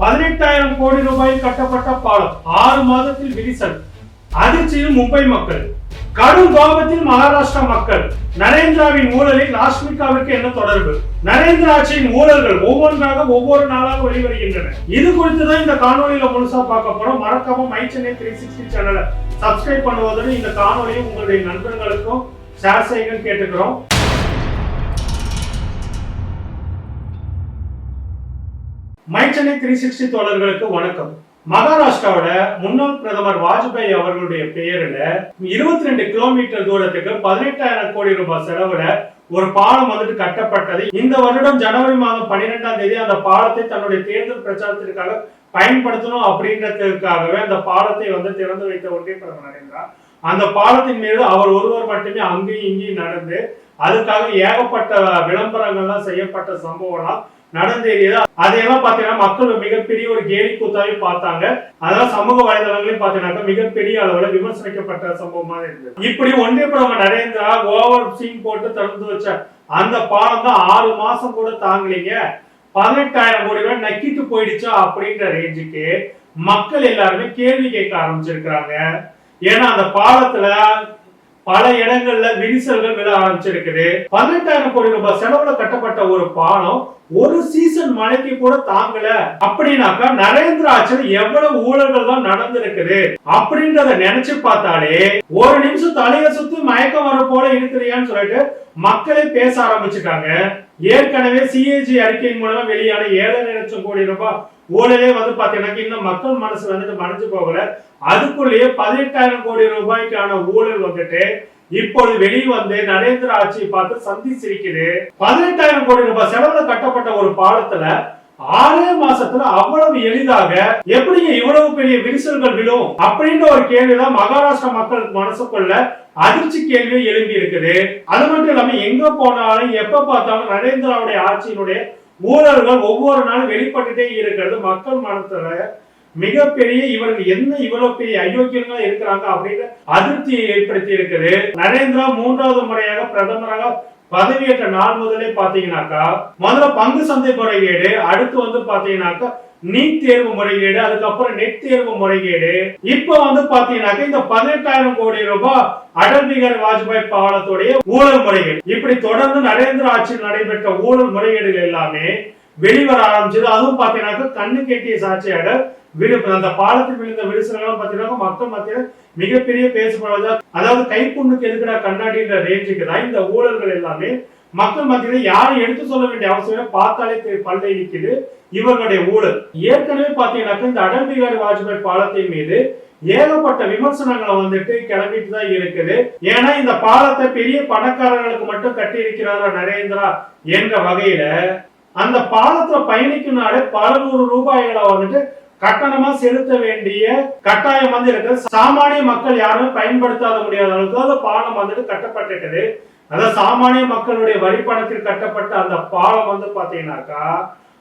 பதினெட்டாயிரம் கோடி ரூபாயில் கட்டப்பட்ட பாலம் ஆறு மாதத்தில் விரிசல். அதிர்ச்சியில் மும்பை மக்கள். கடும் கோபத்தில் மகாராஷ்டிரா மக்கள். நரேந்திராவின் ஊழலில் லாஸ்மிகாவிற்கு என்ன தொடர்பு? நரேந்திராட்சியின் ஊழல்கள் ஒவ்வொன்றாக ஒவ்வொரு நாளாக வெளிவருகின்றன. இது குறித்து தான் இந்த காணொலியில முழுசா பார்க்க போறோம். மறக்காம மை சென்னை த்ரீ சிக்ஸ்டி சேனலை சப்ஸ்கிரைப் பண்ணுவதுடன் இந்த காணொலியை உங்களுடைய நண்பர்களுக்கும் ஷேர் செய்யுங்க கேட்டுக்கிறோம். மைச்சனை த்ரீ சிக்ஸ்டி தோழர்களுக்கு வணக்கம். மகாராஷ்டிராவோட முன்னாள் பிரதமர் வாஜ்பாய் அவர்களுடைய பெயரில் இருபத்தி ரெண்டு கிலோமீட்டர் தூரத்துக்கு பதினெட்டாயிரம் கோடி ரூபாய் செலவுல ஒரு பாலம் வந்துட்டு கட்டப்பட்டது. இந்த வருடம் ஜனவரி மாதம் பன்னிரெண்டாம் தேதி அந்த பாலத்தை தன்னுடைய தேர்தல் பிரச்சாரத்திற்காக பயன்படுத்தணும் அப்படின்றதுக்காகவே அந்த பாலத்தை வந்து திறந்து வைத்த ஒன்றிய பிரதமர் நரேந்திரா. அந்த பாலத்தின் மீது அவர் ஒருவர் மட்டுமே அங்கேயும் இங்கேயும் நடந்து அதுக்காக ஏகப்பட்ட விளம்பரங்கள்லாம் செய்யப்பட்ட சம்பவம்லாம் நடந்தேறியது அதையெல்லாம் பாத்தீங்கன்னா மக்கள் மிகப்பெரிய ஒரு கேலி கூத்தாவே பார்த்தாங்க. அதெல்லாம் சமூக வலைதளங்களையும் பாத்தீங்கன்னா மிகப்பெரிய அளவுல விமர்சனிக்கப்பட்ட சம்பவமா இருந்தது. இப்படி ஒன்றிய பிரதமர் நரேந்திரா ஓவர் சீன் போட்டு திறந்து வச்ச அந்த பாலம் தான் ஆறு மாசம் கூட தாங்கலீங்க. பதினெட்டாயிரம் கோடி ரூபாய் நக்கிட்டு போயிடுச்சா அப்படின்ற ரேஞ்சுக்கு மக்கள் எல்லாருமே கேள்வி கேட்க ஆரம்பிச்சிருக்கிறாங்க. ஏன்னா அந்த பாலத்துல பல இடங்கள்ல விரிசல்கள் விழ ஆரம்பிச்சிருக்குது. பதினெட்டாயிரம் கோடி ரூபாய் செலவுல கட்டப்பட்ட ஒரு பாலம் ஒரு சீசன் மழைக்கு கூட தாங்கல. அப்படின்னாக்கா நரேந்திர ஆட்சியில் எவ்வளவு ஊழல்கள் தான் நடந்திருக்குது. அப்படின்றத நினைச்சு பார்த்தாலே ஒரு நிமிஷம் தலைய சுத்தி மயக்கம் வர போல இருக்கிறியான்னு சொல்லிட்டு மக்களே பேச ஆரம்பிச்சுட்டாங்க. ஏற்கனவே சிஏஜி அறிக்கையின் மூலமா வெளியான ஏழரை லட்சம் கோடி ரூபாய் ஊழலே வந்து பாத்தீங்கன்னா இன்னும் மக்கள் மனசு வந்துட்டு மறைஞ்சு போகல. அதுக்குள்ளேயே பதினெட்டாயிரம் கோடி ரூபாய்க்கான ஊழல் வந்துட்டு இப்பொழுது வெளியே வந்து நரேந்திர ஆட்சியை பார்த்து சந்தி சிரிக்குது பதினெட்டாயிரம் கோடி ரூபாய் செலவுல கட்டப்பட்ட ஒரு பாலத்துல ஆறே மாசத்துல அவ்வளவு எளிதாக எப்படிங்க இவ்வளவு பெரிய விரிசல்கள் விழும் அப்படின்ற ஒரு கேள்விதான் மகாராஷ்டிரா மக்கள் மனசுக்குள்ள அதிர்ச்சி கேள்வி எழுப்பி இருக்குது அது மட்டும் இல்லாம எங்க போனாலும் எப்ப பார்த்தாலும் நரேந்திராவுடைய ஆட்சியினுடைய ஊழல்கள் ஒவ்வொரு நாளும் வெளிப்பட்டுட்டே இருக்கிறது மக்கள் மனத்துல. மிகப்பெரிய இவர்கள் என்ன இவ்வளவு பெரிய அயோக்கியங்களா இருக்கிறாங்க அப்படின்னு அதிருப்தியை ஏற்படுத்தி இருக்குது நரேந்திரா மூன்றாவது முறையாக பிரதமராக பதவியேற்ற நாள் முதலே பாத்தீங்கன்னாக்கா முதல்ல பங்கு சந்தை முறைகேடு அடுத்து வந்து பாத்தீங்கன்னாக்கா நீட் தேர்வு முறைகேடு அதுக்கப்புறம் நெட் தேர்வு முறைகேடு. இப்ப வந்து பாத்தீங்கன்னாக்க இந்த பதினெட்டாயிரம் கோடி ரூபாய் அடல் பிகாரி வாஜ்பாய் பாலத்துடைய ஊழல் முறைகேடு. இப்படி தொடர்ந்து நரேந்திர ஆட்சியில் நடைபெற்ற ஊழல் முறைகேடுகள் எல்லாமே வெளிவர ஆரம்பிச்சது. அதுவும் பாத்தீங்கன்னாக்கா கண்ணு கேட்டிய சாட்சியாக விழு அந்த பாலத்தில் விழுந்த விரிசல்கள் பாத்தீங்கன்னா மக்கள் மத்தியில் மிகப்பெரிய பேசுபடுவதா அதாவது கைப்புண்ணுக்கு எதுக்குடா கண்ணாடின்ற ரேஞ்சுக்கு தான் இந்த ஊழல்கள் எல்லாமே மக்கள் மத்தியில யாரும் எடுத்து சொல்ல வேண்டிய அவசியம் பார்த்தாலே பல்லை இருக்குது இவர்களுடைய ஊழல். ஏற்கனவே பாத்தீங்கன்னாக்கா இந்த அடல் பிகாரி வாஜ்பாய் பாலத்தின் மீது ஏகப்பட்ட விமர்சனங்களை வந்துட்டு கிளம்பிட்டு தான் இருக்குது. ஏன்னா இந்த பாலத்தை பெரிய பணக்காரர்களுக்கு மட்டும் கட்டி இருக்கிறாரா நரேந்திரா என்ற வகையில அந்த பாலத்துல பயணிக்கும்னாலே பல நூறு ரூபாய்களை வந்துட்டு கட்டணமா செலுத்த வேண்டிய கட்டாயம் வந்து இருக்கு சாமானிய மக்கள் யாருமே பயன்படுத்தாத முடியாத அளவுக்கு அந்த பாலம் வந்துட்டு கட்டப்பட்டிருக்குது. அதாவது சாமானிய மக்களுடைய வழிபணத்தில் கட்டப்பட்ட அந்த பாலம் வந்து பாத்தீங்கன்னாக்கா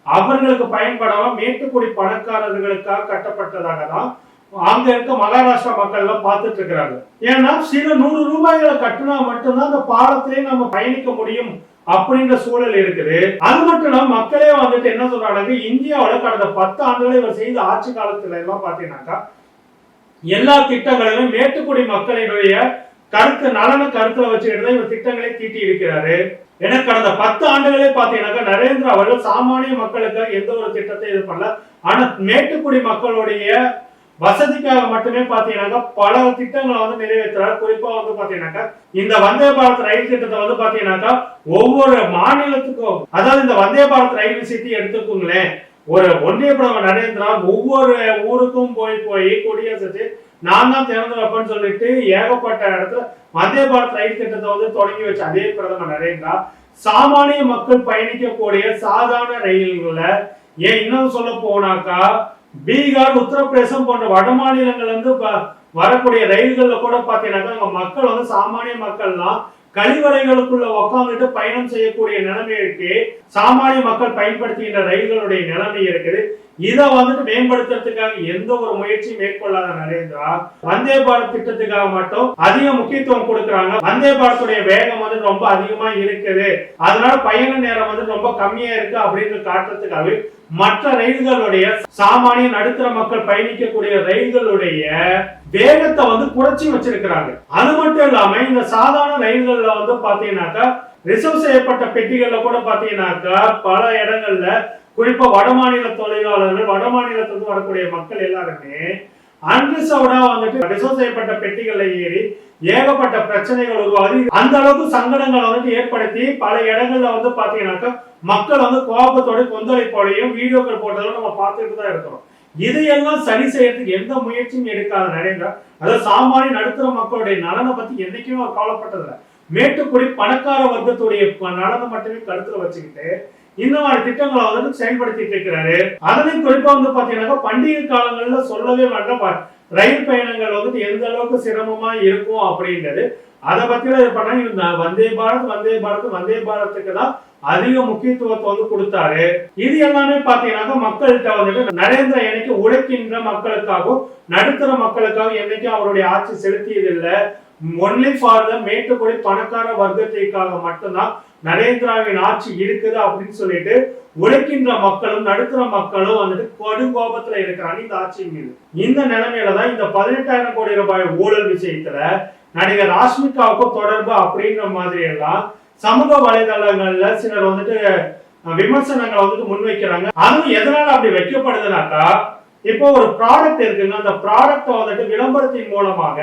அவர்களுக்கு பயன்படாம மேட்டுக்குடி பணக்காரர்களுக்காக கட்டப்பட்டதாக தான் அங்க இருக்க மகாராஷ்டிரா மக்கள் எல்லாம் பார்த்துட்டு இருக்கிறாங்க. ஏன்னா சில நூறு ரூபாய்களை கட்டினா மட்டும்தான் அந்த பாலத்திலே நம்ம பயணிக்க முடியும் அப்படின்ற சூழல் இருக்குது. அது மட்டும் இல்லாம மக்களே வந்துட்டு என்ன சொல்றாங்க இந்தியாவில கடந்த பத்து ஆண்டுகளை இவர் செய்த ஆட்சி காலத்துல எல்லாம் பாத்தீங்கன்னாக்கா எல்லா திட்டங்களிலும் மேட்டுக்குடி மக்களினுடைய கருத்து நலன கருத்துல வச்சுக்கிட்டு தான் இவர் திட்டங்களை தீட்டி இருக்கிறாரு. ஏன்னா கடந்த பத்து ஆண்டுகளே பாத்தீங்கன்னாக்கா நரேந்திர அவர்கள் சாமானிய மக்களுக்கு எந்த ஒரு திட்டத்தை இது பண்ணல. ஆனா மேட்டுக்குடி மக்களுடைய வசதிக்காக மட்டுமே பாத்தீங்கன்னாக்கா பல திட்டங்களை வந்து நிறைவேற்றுறாரு. குறிப்பா வந்து பாத்தீங்கன்னாக்கா இந்த வந்தே பாரத் ரயில் திட்டத்தை வந்து பாத்தீங்கன்னாக்கா ஒவ்வொரு மாநிலத்துக்கும் அதாவது இந்த வந்தே பாரத் ரயில் விஷயத்தையும் எடுத்துக்கோங்களேன். ஒரு ஒன்றிய பிரதமர் நரேந்திரா ஒவ்வொரு ஊருக்கும் போய் போய் கொடியசைச்சு நான் தான் திறந்து வைப்பேன்னு சொல்லிட்டு ஏகப்பட்ட இடத்துல மத்திய பாரத் ரயில் திட்டத்தை வந்து தொடங்கி வச்ச அதே பிரதமர் நரேந்திரா சாமானிய மக்கள் பயணிக்கக்கூடிய சாதாரண ரயில்கள ஏன் இன்னும் சொல்ல போனாக்கா பீகார் உத்தரப்பிரதேசம் போன்ற வட மாநிலங்கள்ல இருந்து வரக்கூடிய ரயில்கள்ல கூட பாத்தீங்கன்னாக்கா அங்க மக்கள் வந்து சாமானிய மக்கள்லாம் கழிவறைகளுக்குள்ள உட்காந்துட்டு பயணம் செய்யக்கூடிய நிலைமை இருக்கு. சாமானிய மக்கள் பயன்படுத்துகின்ற ரயில்களுடைய நிலைமை இருக்குது. இதை வந்துட்டு மேம்படுத்துறதுக்காக எந்த ஒரு முயற்சியும் மேற்கொள்ளாத நரேந்திரா வந்தே பாரத் திட்டத்துக்காக மட்டும் அதிக முக்கியத்துவம் கொடுக்கறாங்க. வந்தே பாரத்துடைய வேகம் வந்து ரொம்ப அதிகமா இருக்குது. அதனால பயண நேரம் வந்து ரொம்ப கம்மியா இருக்கு அப்படின்னு காட்டுறதுக்காகவே மற்ற ரயில்களுடைய சாமானிய நடுத்தர மக்கள் பயணிக்கக்கூடிய ரயில்களுடைய வேகத்தை வந்து குறைச்சி வச்சிருக்கிறாங்க. அது மட்டும் இல்லாம இந்த சாதாரண ரயில்கள்ல வந்து பாத்தீங்கன்னாக்கா ரிசர்வ் செய்யப்பட்ட பெட்டிகள்ல கூட பாத்தீங்கன்னாக்கா பல இடங்கள்ல குறிப்பா வடமாநில தொழிலாளர்கள் வடமாநிலத்திலிருந்து வரக்கூடிய மக்கள் எல்லாருமே அன்ரிசர்வ்டா வந்துட்டு ரிசர்வ் செய்யப்பட்ட பெட்டிகள்ல ஏறி ஏகப்பட்ட பிரச்சனைகள் உருவாகி அந்த அளவுக்கு சங்கடங்களை வந்துட்டு ஏற்படுத்தி பல இடங்கள்ல வந்து பாத்தீங்கன்னாக்கா மக்கள் வந்து கோபத்தோட கொந்தளிப்போடையும் வீடியோக்கள் போட்டதும் நம்ம பார்த்துட்டு தான் இருக்கிறோம். இதையெல்லாம் சரி செய்யறதுக்கு எந்த முயற்சியும் எடுக்காத நரேந்திரா அதாவது சாமானிய நடுத்தர மக்களுடைய நலனை பத்தி என்னைக்குமே அவர் கவலைப்பட்டதில்லை. மேட்டுக்குடி பணக்கார வர்க்கத்துடைய நலனை மட்டுமே கருத்துல வச்சுக்கிட்டு இந்த மாதிரி திட்டங்களை வந்துட்டு செயல்படுத்திட்டு இருக்கிறாரு. அதுலயும் குறிப்பா வந்து பாத்தீங்கன்னாக்கா பண்டிகை காலங்கள்ல சொல்லவே வேண்டாம். ப- ரயில் பயணங்கள் வந்துட்டு எந்த அளவுக்கு சிரமமா இருக்கும் அப்படின்றது அதை பத்திலாம் இது பண்ணா இந்த வந்தே பாரத் வந்தே பாரத் வந்தே பாரத்துக்கு தான் அதிக முக்கியத்துவத்தை வந்து கொடுத்தாரு. இது எல்லாமே பாத்தீங்கன்னாக்கா மக்கள்கிட்ட வந்துட்டு நரேந்திர என்னைக்கு உழைக்கின்ற மக்களுக்காகவும் நடுத்தர மக்களுக்காகவும் என்னைக்கும் அவருடைய ஆட்சி செலுத்தியதில்லை. ஒன்லி ஃபார் த மேட்டுக்குடி பணக்கார வர்க்கத்திற்காக மட்டும்தான் நரேந்திராவின் ஆட்சி இருக்குது அப்படின்னு சொல்லிட்டு உழைக்கின்ற மக்களும் நடுத்தர மக்களும் வந்துட்டு கடும் கோபத்துல இருக்கிறாங்க இந்த ஆட்சி மீது. இந்த நிலைமையில தான் இந்த பதினெட்டாயிரம் கோடி ரூபாய் ஊழல் விஷயத்துல நடிகர் ராஷ்மிகாவுக்கும் தொடர்பு அப்படின்ற மாதிரி எல்லாம் சமூக வலைதளங்கள்ல சிலர் வந்துட்டு விமர்சனங்களை வந்துட்டு முன்வைக்கிறாங்க. அதுவும் எதனால அப்படி வைக்கப்படுதுனாக்கா இப்போ ஒரு ப்ராடக்ட் இருக்குங்க. அந்த ப்ராடக்ட்டை வந்துட்டு விளம்பரத்தின் மூலமாக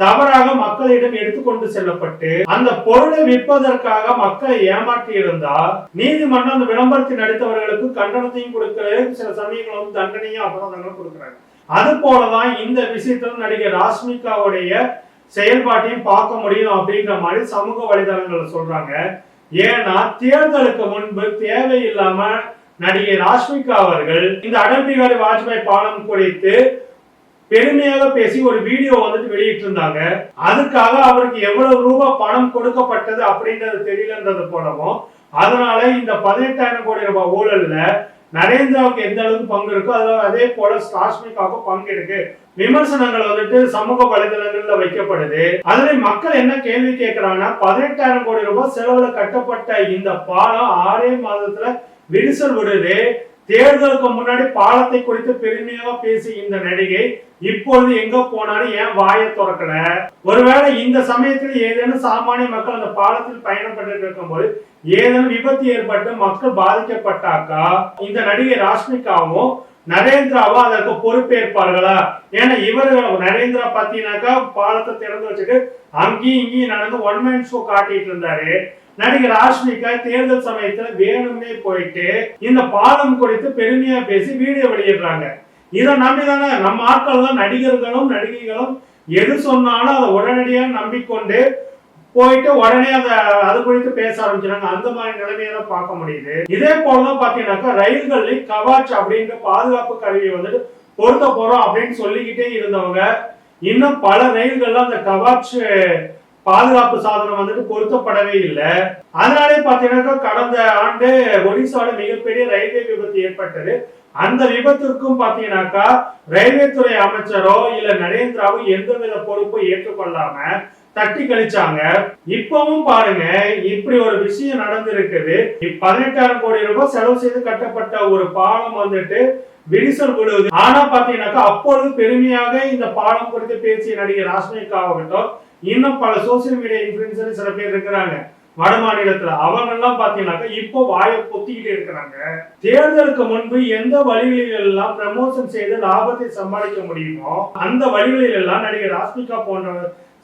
தவறாக மக்களிடம் எடுத்துக்கொண்டு செல்லப்பட்டு அந்த பொருளை விற்பதற்காக மக்களை ஏமாற்றி இருந்தால் நீதிமன்றம் அந்த விளம்பரத்தில் நடித்தவர்களுக்கு கண்டனத்தையும் கொடுக்கிறது. சில சமயங்கள் வந்து தண்டனையும் அபராதங்களும் கொடுக்குறாங்க. அது போலதான் இந்த விஷயத்துல நடிகர் ராஷ்மிகாவுடைய செயல்பாட்டையும் பார்க்க முடியும் அப்படின்ற மாதிரி சமூக வலைதளங்கள்ல சொல்றாங்க. ஏன்னா தேர்தலுக்கு முன்பு தேவையில்லாம நடிகை ராஷ்மிகா அவர்கள் இந்த அடல் பிகாரி வாஜ்பாய் பாலம் குறித்து பெருமையாக பேசி ஒரு வீடியோ வந்துட்டு வெளியிட்டு இருந்தாங்க அதுக்காக அவருக்கு எவ்வளவு ரூபாய் பணம் கொடுக்கப்பட்டது அப்படின்றது தெரியலன்றது போலவும் அதனால இந்த பதினெட்டாயிரம் கோடி ரூபாய் ஊழல்ல நரேந்திராவுக்கு எந்த அளவுக்கு பங்கு இருக்கோ அதுல அதே போல ராஷ்மிகாவுக்கும் பங்கு இருக்கு. விமர்சனங்கள் வந்துட்டு சமூக வலைதளங்கள்ல வைக்கப்படுது. அதுல மக்கள் என்ன கேள்வி கேட்கறாங்கன்னா பதினெட்டாயிரம் கோடி ரூபாய் செலவுல கட்டப்பட்ட இந்த பாலம் ஆறே மாதத்துல விரிசல் விடுது. தேர்தலுக்கு முன்னாடி பாலத்தை குறித்து பெருமையாக பேசி இந்த நடிகை இப்பொழுது எங்க போனாலும் ஏன் வாயை திறக்கல. ஒருவேளை இந்த சமயத்தில் ஏதேனும் சாமானிய மக்கள் அந்த பாலத்தில் பயணம் பண்ணிட்டு இருக்கும்போது ஏதேனும் விபத்து ஏற்பட்டு மக்கள் பாதிக்கப்பட்டாக்கா? இந்த நடிகை ராஷ்மிகாவும் நரேந்திராவும் அதற்கு பொறுப்பேற்பார்களா? ஏன்னா இவர்கள் நரேந்திரா பாத்தீங்கன்னாக்கா பாலத்தை திறந்து வச்சுட்டு அங்கேயும் இங்கேயும் நடந்து ஒன் மேன் ஷோ காட்டிட்டு இருந்தாரு. நடிகர் ராஷ்மிகா தேர்தல் சமயத்துல வேணும்னே போயிட்டு இந்த பாலம் குறித்து பெருமையா பேசி வீடியோ வெளியிடுறாங்க. இதை நம்பிதானே? நம்ம ஆட்கள் தான் நடிகர்களும் நடிகைகளும் எது சொன்னாலும் அதை உடனடியா நம்பிக்கொண்டு போயிட்டு உடனே அதை அது குறித்து பேச ஆரம்பிச்சாங்க அந்த மாதிரி நிலைமையை தான் பார்க்க முடியுது. இதே போலதான் பாத்தீங்கன்னாக்கா ரயில்களில் கவாச் அப்படின்ற பாதுகாப்பு கருவியை வந்துட்டு பொருத்த போறோம் அப்படின்னு சொல்லிக்கிட்டே இருந்தவங்க இன்னும் பல ரயில்கள்ல அந்த கவாச் பாதுகாப்பு சாதனம் வந்துட்டு பொருத்தப்படவே இல்லை. அதனாலே பாத்தீங்கன்னாக்கா கடந்த ஆண்டு ஒடிசால மிகப்பெரிய ரயில்வே விபத்து ஏற்பட்டது. அந்த விபத்திற்கும் பாத்தீங்கன்னாக்கா ரயில்வே துறை அமைச்சரோ இல்ல நரேந்திராவோ எந்தவித பொறுப்பும் ஏற்றுக்கொள்ளாம தட்டி கழிச்சாங்க. இப்பவும் பாருங்க இப்படி ஒரு விஷயம் நடந்திருக்குது. பதினெட்டாயிரம் கோடி ரூபாய் செலவு செய்து கட்டப்பட்ட ஒரு பாலம் வந்துட்டு விரிசல் விடுவது ஆனா பாத்தீங்கன்னாக்கா அப்பொழுது பெருமையாக இந்த பாலம் குறித்து பேசிய நடிகர் ராஷ்மிகா ஆகட்டும் இன்னும் பல சோசியல் மீடியா இன்ஃபுளுசர் சில பேர் இருக்கிறாங்க. வட மாநிலத்துல அவங்க எல்லாம் பாத்தீங்கன்னாக்கா இப்போ வாயை பொத்திக்கிட்டு இருக்கிறாங்க. தேர்தலுக்கு முன்பு எந்த வழிகளில் எல்லாம் ப்ரமோஷன் செய்து லாபத்தை சம்பாதிக்க முடியுமோ அந்த வழிகளில் எல்லாம் நடிகர் ராஸ்மிகா போன்ற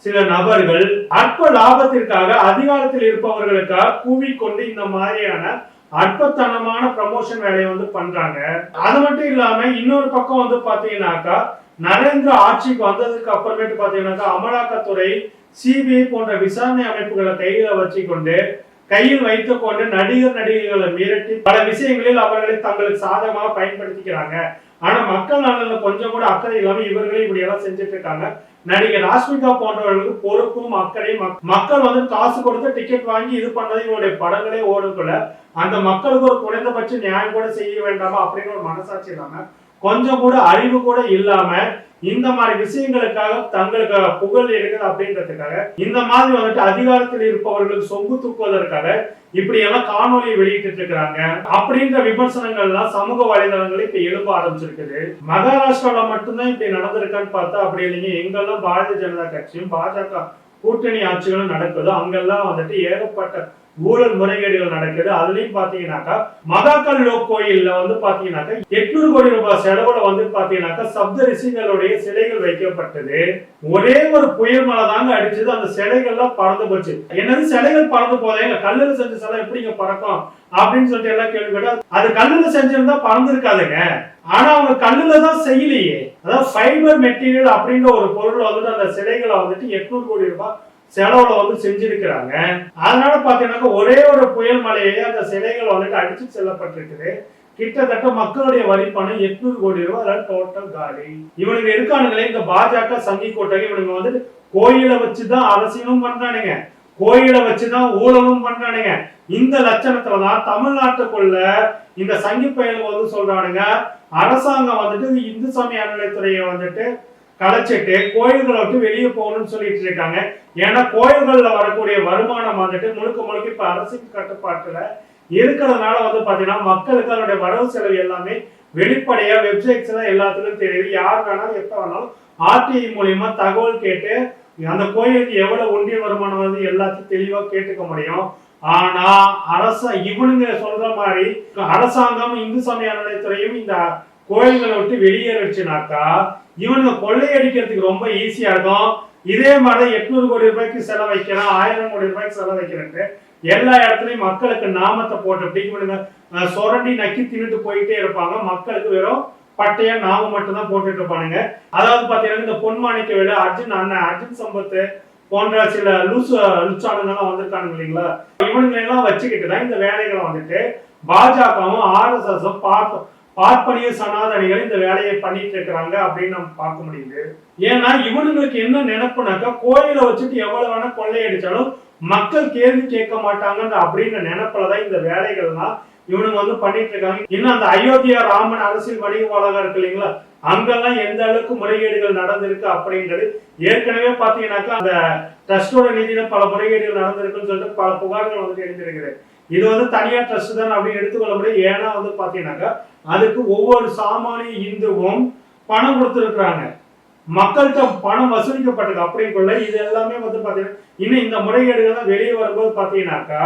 சில நபர்கள் அற்ப லாபத்திற்காக அதிகாரத்தில் இருப்பவர்களுக்காக கூவிக்கொண்டு இந்த மாதிரியான அற்பத்தனமான ப்ரமோஷன் வேலையை வந்து பண்றாங்க. அது மட்டும் இல்லாம இன்னொரு பக்கம் வந்து பாத்தீங்கன்னாக்கா நரேந்திர ஆட்சிக்கு வந்ததுக்கு அப்புறமேட்டு பாத்தீங்கன்னாக்கா அமலாக்கத்துறை சிபிஐ போன்ற விசாரணை அமைப்புகளை கையில வச்சுக்கொண்டு கையில் வைத்துக் கொண்டு நடிகர் நடிகைகளை மிரட்டி பல விஷயங்களில் அவர்களை தங்களுக்கு சாதகமாக பயன்படுத்திக்கிறாங்க. ஆனா மக்கள் நலன்ல கொஞ்சம் கூட அக்கறை இல்லாம இவர்களே இப்படி எல்லாம் செஞ்சுட்டு இருக்காங்க. நடிகர் ராஷ்மிகா போன்றவர்களுக்கு பொறுப்பும் அக்கறையும் மக்கள் வந்து காசு கொடுத்து டிக்கெட் வாங்கி இது பண்ணது இவருடைய படங்களே ஓடுக்குள்ள அந்த மக்களுக்கு ஒரு குறைந்தபட்ச நியாயம் கூட செய்ய வேண்டாமா அப்படின்னு ஒரு மனசாட்சி இல்லாம கொஞ்சம் கூட அறிவு கூட இல்லாம இந்த மாதிரி விஷயங்களுக்காக தங்களுக்கு புகழ் இருக்குது அப்படின்றதுக்காக இந்த மாதிரி வந்துட்டு அதிகாரத்தில் இருப்பவர்களுக்கு சொம்பு தூக்குவதற்காக இப்படி எல்லாம் காணொலியை வெளியிட்டு இருக்கிறாங்க. அப்படின்ற விமர்சனங்கள் எல்லாம் சமூக வலைதளங்களில் இப்ப எழுப்ப ஆரம்பிச்சிருக்குது. மகாராஷ்டிரால மட்டும்தான் இப்படி நடந்திருக்கான்னு பார்த்தா அப்படி இல்லைங்க. எங்கெல்லாம் பாரதிய ஜனதா கட்சியும் பாஜக கூட்டணி ஆட்சிகளும் நடக்குதோ அங்கெல்லாம் வந்துட்டு ஏகப்பட்ட ஊழல் முறைகேடுகள் நடக்குது. அதுலயும் பாத்தீங்கன்னாக்கா மகாக்கல் லோக் கோயில்ல வந்து பாத்தீங்கன்னாக்கா எட்நூறு கோடி ரூபாய் செலவுல வந்து பாத்தீங்கன்னாக்கா சப்த ரிஷிகளுடைய சிலைகள் வைக்கப்பட்டது. ஒரே ஒரு புயல் மழை தாங்க அடிச்சது. அந்த சிலைகள்லாம் பறந்து போச்சு. என்னது சிலைகள் பறந்து போதேங்க கல்லுல செஞ்ச சிலை எப்படிங்க பறக்கும்? அப்படின்னு சொல்லிட்டு எல்லாம் கேள்வி கேட்டா அது கல்லுல செஞ்சிருந்தா பறந்துருக்காதுங்க. ஆனா அவங்க கல்லுல தான் செய்யலையே. அதாவது ஃபைபர் மெட்டீரியல் அப்படின்ற ஒரு பொருள் வந்துட்டு அந்த சிலைகளை வந்துட்டு எட்நூறு கோடி ரூபாய் செலவுல வந்து செஞ்சிருக்கிறாங்க. அதனால பாத்தீங்கன்னாக்கா ஒரே ஒரு புயல் மலையே அந்த சிலைகள் வந்துட்டு அடிச்சு செல்லப்பட்டிருக்குது. கிட்டத்தட்ட மக்களுடைய வரிப்பணம் எட்நூறு கோடி ரூபாய் அதாவது டோட்டல் காலி. இவனுங்க இருக்கானுங்களே இந்த பாஜக சங்கி கோட்டை இவனுங்க வந்துட்டு கோயிலை வச்சுதான் அரசியலும் பண்றானுங்க. கோயிலை வச்சுதான் ஊழலும் பண்றானுங்க. இந்த லட்சணத்துல தான் தமிழ்நாட்டுக்குள்ள இந்த சங்கி பயணம் வந்து சொல்றானுங்க அரசாங்கம் வந்துட்டு இந்து சமய அறநிலைத்துறையை வந்துட்டு கலைச்சிட்டு கோயில்களை விட்டு வெளியே போகணும்னு சொல்லிட்டு இருக்காங்க. ஏன்னா கோயில்களில் வரக்கூடிய வருமானம் வந்துட்டு முழுக்க முழுக்க இப்போ அரசின் கட்டுப்பாட்டில் இருக்கிறதுனால வந்து பார்த்தீங்கன்னா மக்களுக்கு அதனுடைய வரவு செலவு எல்லாமே வெளிப்படையாக வெப்சைட்ஸ்ல எல்லாத்துலையும் தெரியுது. யார் வேணாலும் எப்போ வேணாலும் ஆர்டிஐ மூலியமா தகவல் கேட்டு அந்த கோயிலுக்கு எவ்வளவு ஒன்றிய வருமானம் வருது எல்லாத்தையும் தெளிவாக கேட்டுக்க முடியும். ஆனா அரச இவனுங்க சொல்ற மாதிரி அரசாங்கம் இந்து சமய அறநிலையத்துறையும் இந்த கோயில்களை விட்டு வெளியேறிச்சுனாக்கா இவனுங்க கொள்ளையடிக்கிறதுக்கு ரொம்ப ஈஸியா இருக்கும். இதே மாதிரி எட்நூறு கோடி ரூபாய்க்கு செலவைக்கிறேன் ஆயிரம் கோடி ரூபாய்க்கு செலவைக்கிறேன்ட்டு எல்லா இடத்துலயும் மக்களுக்கு நாமத்தை போட்டு இவனுங்க சொரண்டி சுரண்டி நக்கி தின்னுட்டு போயிட்டே இருப்பாங்க. மக்களுக்கு வெறும் பட்டையா நாம மட்டும் தான் போட்டுட்டு இருப்பானுங்க. அதாவது பாத்தீங்கன்னா இந்த பொன்மாணிக்க வேலை அர்ஜுன் அண்ணன் அர்ஜுன் சம்பத்து போன்ற சில லூசு லுச்சானுங்கெல்லாம் வந்திருக்கானுங்க இல்லைங்களா? இவனுங்களை எல்லாம் வச்சுக்கிட்டு தான் இந்த வேலைகளை வந்துட்டு பாஜகவும் ஆர்எஸ்எஸும் பார்த்து பார்ப்பனிய சனாதனிகள் இந்த வேலையை பண்ணிட்டு இருக்கிறாங்க அப்படின்னு நம்ம பார்க்க முடியுது. ஏன்னா இவனுங்களுக்கு என்ன நினைப்புனாக்கா கோயிலை வச்சுட்டு எவ்வளவு வேணா கொள்ளையடிச்சாலும் மக்கள் கேள்வி கேட்க மாட்டாங்கன்ற அப்படின்ற நினைப்புலதான் இந்த வேலைகள்லாம் இவனுங்க வந்து பண்ணிட்டு இருக்காங்க. இன்னும் அந்த அயோத்தியா ராமன் அரசியல் வணிக வளாகம் இருக்கு இல்லைங்களா? அங்கெல்லாம் எந்த அளவுக்கு முறைகேடுகள் நடந்திருக்கு அப்படின்றது ஏற்கனவே பாத்தீங்கன்னாக்கா அந்த ட்ரஸ்டோட நிதியில பல முறைகேடுகள் நடந்திருக்குன்னு சொல்லிட்டு பல புகார்கள் வந்து எழுந்திருக்குது. இது வந்து தனியார் ட்ரஸ்ட் தான் அப்படின்னு எடுத்துக்கொள்ள முடியும் ஏன்னா வந்து பாத்தீங்கன்னாக்கா அதுக்கு ஒவ்வொரு சாமானிய இந்துவும் பணம் கொடுத்துருக்குறாங்க. மக்கள்கிட்ட பணம் வசூலிக்கப்பட்டது அப்படிங்குள்ள இது எல்லாமே வந்து பாத்தீங்கன்னா இன்னும் இந்த முறைகேடுகள் தான் வெளியே வரும்போது பாத்தீங்கன்னாக்கா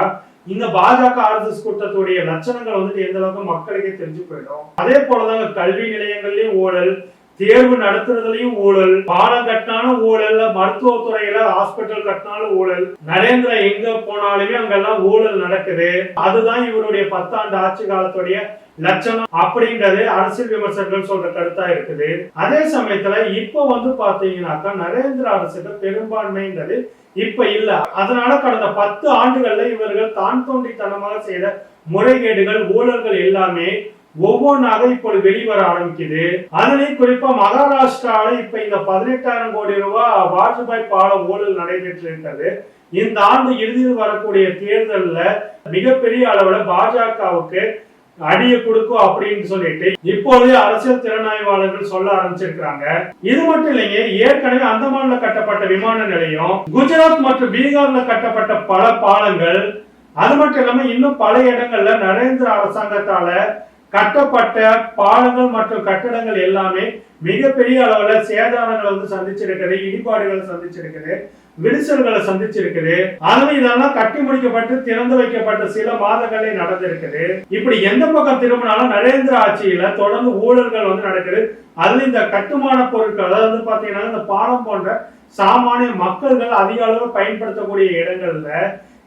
இந்த பாஜக ஆர்எஸ்எஸ் கூட்டத்துடைய லட்சணங்கள் வந்துட்டு எந்த அளவுக்கு மக்களுக்கே தெரிஞ்சு போயிடும். அதே போலதாங்க கல்வி நிலையங்கள்லயும் ஊழல் தேர்வு நடத்துறதுலயும் ஊழல் பாலம் கட்டினாலும் ஊழல் மருத்துவத்துறையில ஹாஸ்பிட்டல் கட்டினாலும் ஊழல். நரேந்திரா எங்க போனாலுமே அங்கெல்லாம் ஊழல் நடக்குது. அதுதான் இவருடைய பத்தாண்டு ஆட்சி காலத்துடைய லட்சணம் அப்படின்றது அரசியல் விமர்சகர்கள் சொல்ற கருத்தா இருக்குது. அதே சமயத்துல இப்ப வந்து பாத்தீங்கன்னாக்கா நரேந்திர அரசுக்கு பெரும்பான்மைன்றது இப்ப இல்ல. அதனால கடந்த பத்து ஆண்டுகள்ல இவர்கள் தான் தோன்றித்தனமாக செய்த முறைகேடுகள் ஊழல்கள் எல்லாமே ஒவ்வொன்றாக இப்போது வெளிவர ஆரம்பிக்குது. அதுலயும் குறிப்பா மகாராஷ்டிரால இப்ப இந்த பதினெட்டாயிரம் கோடி ரூபாய் வாஜ்பாய் பாலம் ஊழல் நடைபெற்று இருக்கிறது இந்த ஆண்டு இறுதியில் வரக்கூடிய தேர்தல்ல மிகப்பெரிய அளவுல பாஜகவுக்கு அடிய கொடுக்கும் அப்படின்னு சொல்லிட்டு இப்போதே அரசியல் திறனாய்வாளர்கள் சொல்ல ஆரம்பிச்சிருக்காங்க இது மட்டும் இல்லைங்க ஏற்கனவே அந்தமான்ல கட்டப்பட்ட விமான நிலையம் குஜராத் மற்றும் பீகார்ல கட்டப்பட்ட பல பாலங்கள் அது மட்டும் இல்லாம இன்னும் பல இடங்கள்ல நரேந்திர அரசாங்கத்தால கட்டப்பட்ட பாலங்கள் மற்றும் கட்டடங்கள் எல்லாமே மிகப்பெரிய அளவுல சேதாரங்களை வந்து சந்திச்சிருக்குது இடிபாடுகளை சந்திச்சிருக்குது விரிசல்களை சந்திச்சிருக்குது. அதுவும் இதெல்லாம் கட்டி முடிக்கப்பட்டு திறந்து வைக்கப்பட்ட சில மாதங்களே நடந்திருக்குது. இப்படி எந்த பக்கம் திரும்பினாலும் நரேந்திர ஆட்சியில தொடர்ந்து ஊழல்கள் வந்து நடக்குது. அதுல இந்த கட்டுமான பொருட்கள் அதாவது வந்து பாத்தீங்கன்னா இந்த பாலம் போன்ற சாமானிய மக்கள்கள் அதிக அளவு பயன்படுத்தக்கூடிய இடங்கள்ல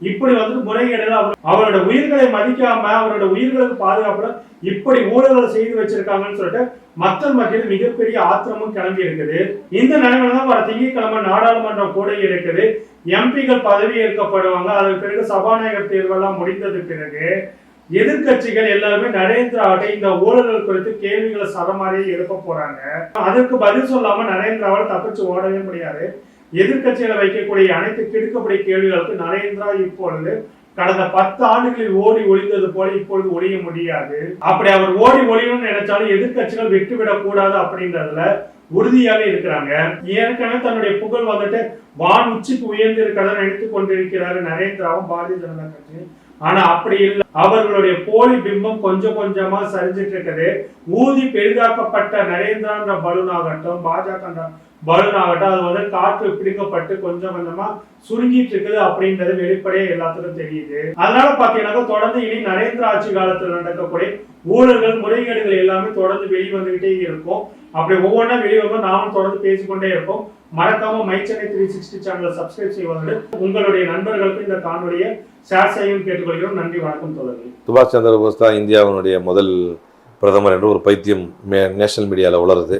இப்படி வந்து முறைகேடுகள் அவரோட உயிர்களை மதிக்காம அவரோட உயிர்களுக்கு பாதுகாப்புல இப்படி ஊழல்களை செய்து வச்சிருக்காங்கன்னு சொல்லிட்டு மக்கள் மத்தியில் மிகப்பெரிய ஆத்திரமும் கிளம்பி இருக்குது. இந்த நிலைமையில தான் வர திங்கட்கிழமை நாடாளுமன்றம் கூட இருக்குது. எம்பிகள் பதவி ஏற்கப்படுவாங்க. அதற்கு பிறகு சபாநாயகர் தேர்வெல்லாம் முடிந்தது பிறகு எதிர்க்கட்சிகள் எல்லாருமே நரேந்திராவை இந்த ஊழல்கள் குறித்து கேள்விகளை சரமாரியே எழுப்ப போறாங்க. அதற்கு பதில் சொல்லாம நரேந்திராவால் தப்பிச்சு ஓடவே முடியாது. எதிர்க்கட்சிகளை வைக்கக்கூடிய அனைத்து கிடுக்கப்படி கேள்விகளுக்கு நரேந்திரா இப்பொழுது கடந்த பத்து ஆண்டுகளில் ஓடி ஒளிந்தது போல இப்பொழுது ஒழிய முடியாது. அப்படி அவர் ஓடி ஒளியணும்னு நினைச்சாலும் எதிர்கட்சிகள் விட்டுவிடக் கூடாது அப்படின்றதுல உறுதியாக இருக்கிறாங்க. ஏற்கனவே தன்னுடைய புகழ் வந்துட்டு வான் உச்சிக்கு உயர்ந்து இருக்கிறத நினைத்து கொண்டிருக்கிறாரு நரேந்திராவும் பாரதிய ஜனதா கட்சி. ஆனா அப்படி இல்லை. அவர்களுடைய போலி பிம்பம் கொஞ்சம் கொஞ்சமா சரிஞ்சிட்டு இருக்குது. ஊதி பெரிதாக்கப்பட்ட நரேந்திரான்ற பலூனாகட்டும் பாஜக பலூனாகட்டும் அது வந்து காற்று பிடிக்கப்பட்டு கொஞ்சம் கொஞ்சமா சுருங்கிட்டு இருக்குது அப்படின்றது வெளிப்படையே எல்லாத்துக்கும் தெரியுது. அதனால பாத்தீங்கன்னா தொடர்ந்து இனி நரேந்திர ஆட்சி காலத்துல நடக்கக்கூடிய ஊழல்கள் முறைகேடுகள் எல்லாமே தொடர்ந்து வெளிவந்துகிட்டே இருக்கும். அப்படி ஒவ்வொன்றா வெளிவந்து நாமும் தொடர்ந்து பேசிக்கொண்டே இருப்போம். மறக்காம மை சென்னை த்ரீ சிக்ஸ்டி சேனலை சப்ஸ்கிரைப் செய்வதோடு உங்களுடைய நண்பர்களுக்கு இந்த காணொலியை ஷேர் செய்யும் கேட்டுக்கொள்கிறோம். நன்றி வணக்கம் தோழர்கள். சுபாஷ் சந்திர போஸ் தான் இந்தியாவினுடைய முதல் பிரதமர் என்று ஒரு பைத்தியம் மே நேஷனல் மீடியாவில் உளருது.